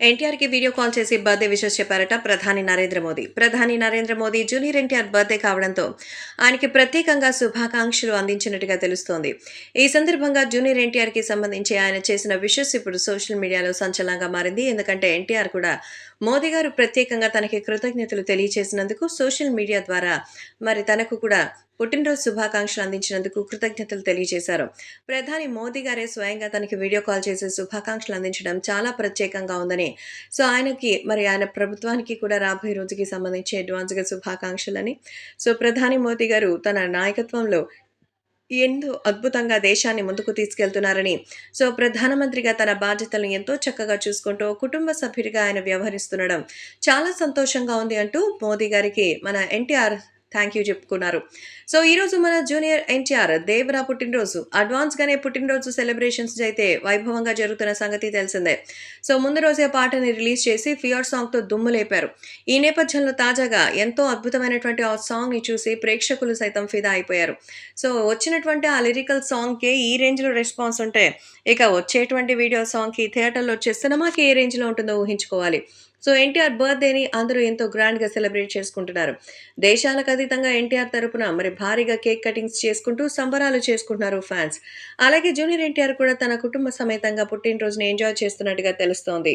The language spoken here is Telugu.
ఎన్టీఆర్కి వీడియో కాల్ చేసి బర్త్డే విషెస్ చెప్పారట ప్రధాని నరేంద్ర మోదీ. ప్రధాని నరేంద్ర మోదీ జూనియర్ ఎన్టీఆర్ బర్త్డే కావడంతో ఆయనకి ప్రత్యేకంగా శుభాకాంక్షలు అందించినట్టుగా తెలుస్తోంది. ఈ సందర్భంగా జూనియర్ ఎన్టీఆర్కి సంబంధించి ఆయన చేసిన విషెస్ ఇప్పుడు సోషల్ మీడియాలో సంచలనంగా మారింది. ఎందుకంటే ఎన్టీఆర్ కూడా మోదీ గారు ప్రత్యేకంగా తనకి కృతజ్ఞతలు తెలియజేసినందుకు సోషల్ మీడియా ద్వారా మరి తనకు కూడా పుట్టినరోజు శుభాకాంక్షలు అందించినందుకు కృతజ్ఞతలు తెలియజేశారు. ప్రధాని మోదీ గారే స్వయంగా తనకి వీడియో కాల్ చేసి శుభాకాంక్షలు అందించడం చాలా ప్రత్యేకంగా ఉందని సో ఆయనకి మరి ఆయన ప్రభుత్వానికి కూడా రాబోయే రోజుకి సంబంధించి అడ్వాన్స్గా శుభాకాంక్షలని. సో ప్రధాని మోదీ గారు తన నాయకత్వంలో ఎంతో అద్భుతంగా దేశాన్ని ముందుకు తీసుకెళ్తున్నారని సో ప్రధానమంత్రిగా తన బాధ్యతలను ఎంతో చక్కగా చూసుకుంటూ కుటుంబ సభ్యుడిగా ఆయన వ్యవహరిస్తుండడం చాలా సంతోషంగా ఉంది అంటూ మోదీ గారికి మన ఎన్టీఆర్ థ్యాంక్ యూ చెప్పుకున్నారు. సో ఈరోజు మన జూనియర్ ఎన్టీఆర్ దేవరా పుట్టినరోజు అడ్వాన్స్గానే పుట్టినరోజు సెలబ్రేషన్స్ అయితే వైభవంగా జరుగుతున్న సంగతి తెలిసిందే. సో ముందు రోజే పాటని రిలీజ్ చేసి ఫియర్ సాంగ్తో దుమ్ము లేపారు. ఈ నేపథ్యంలో తాజాగా ఎంతో అద్భుతమైనటువంటి ఆ సాంగ్ని చూసి ప్రేక్షకులు సైతం ఫిదా అయిపోయారు. సో వచ్చినటువంటి ఆ లిరికల్ సాంగ్కి ఈ రేంజ్లో రెస్పాన్స్ ఉంటే ఇక వచ్చేటువంటి వీడియో సాంగ్కి థియేటర్లో వచ్చే సినిమాకి ఏ రేంజ్లో ఉంటుందో ఊహించుకోవాలి. సో ఎన్టీఆర్ బర్త్డేని అందరూ ఎంతో గ్రాండ్గా సెలబ్రేట్ చేసుకుంటున్నారు. దేశాలకు అతీతంగా ఎన్టీఆర్ తరపున మరి భారీగా కేక్ కటింగ్స్ చేసుకుంటూ సంబరాలు చేసుకుంటున్నారు ఫ్యాన్స్. అలాగే జూనియర్ ఎన్టీఆర్ కూడా తన కుటుంబ సమేతంగా పుట్టినరోజును ఎంజాయ్ చేస్తున్నట్టుగా తెలుస్తోంది.